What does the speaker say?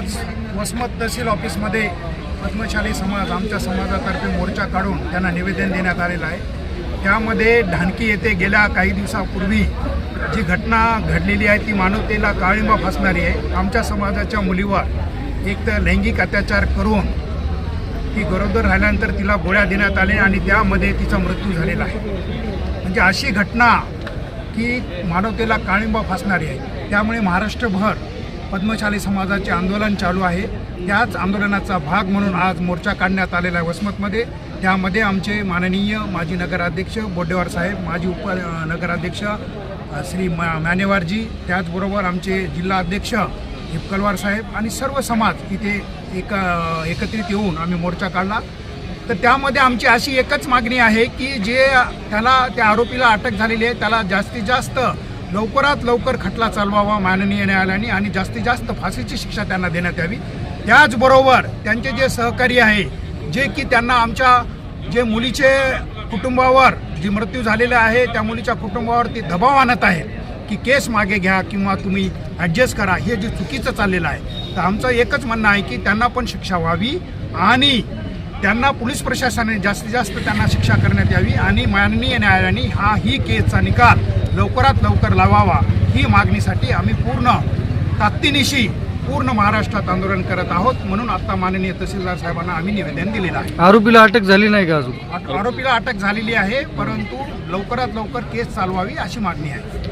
आज वसमत तहसील ऑफिसमध्ये पद्मशाली समाज आमच्या समाजातर्फे मोर्चा काढून त्यांना निवेदन देण्यात आलेलं आहे. त्यामध्ये ढानकी येथे गेल्या काही दिवसापूर्वी जी घटना घडलेली आहे ती मानवतेला काळिंबा फासणारी आहे. आमच्या समाजाच्या मुलीवर एक तर लैंगिक अत्याचार करून ती गरोदर राहिल्यानंतर तिला गोळ्या देण्यात आले आणि त्यामध्ये तिचा मृत्यू झालेला आहे. म्हणजे अशी घटना की मानवतेला काळिंबा फासणारी आहे. त्यामुळे महाराष्ट्रभर पद्मशाली समाजाचे आंदोलन चालू आहे. त्याच आंदोलनाचा भाग म्हणून आज मोर्चा काढण्यात आलेला आहे वसमतमध्ये. त्यामध्ये आमचे माननीय माजी नगराध्यक्ष बोड्डेवार साहेब माजी उप नगराध्यक्ष श्री मा मानेवारजी त्याचबरोबर आमचे जिल्हा अध्यक्ष हिपकलवार साहेब आणि सर्व समाज इथे एक एकत्रित येऊन आम्ही मोर्चा काढला. तर त्यामध्ये आमची अशी एकच मागणी आहे की जे त्याला त्या आरोपीला अटक झालेली आहे त्याला जास्तीत जास्त लवकरात लवकर खटला चालवावा माननीय न्यायालयाने आणि जास्तीत जास्त फाशीची शिक्षा त्यांना देण्यात यावी. त्याचबरोबर त्यांचे जे सहकारी आहे जे की त्यांना आमच्या जे मुलीचे कुटुंबावर जी मृत्यू झालेला आहे त्या मुलीच्या कुटुंबावर ते दबाव आणत आहेत की केस मागे घ्या किंवा तुम्ही ॲडजस्ट करा हे जे चुकीचं चाललेलं आहे. तर आमचं एकच म्हणणं आहे की त्यांना पण शिक्षा व्हावी आणि त्यांना पोलीस प्रशासनाने जास्तीत जास्त त्यांना शिक्षा करण्यात यावी आणि माननीय न्यायालयाने हा ही केसचा निकाल लवकरात लवकर लावावा ही मागणीसाठी आम्ही पूर्ण ताकदीनिशी पूर्ण महाराष्ट्रात आंदोलन करत आहोत. म्हणून आता माननीय तहसीलदार साहेबांना आम्ही निवेदन दिलेलं आहे. आरोपीला अटक झाली नाही का अजून? आरोपीला अटक झालेली आहे परंतु लवकरात लवकर केस चालवावी अशी मागणी आहे.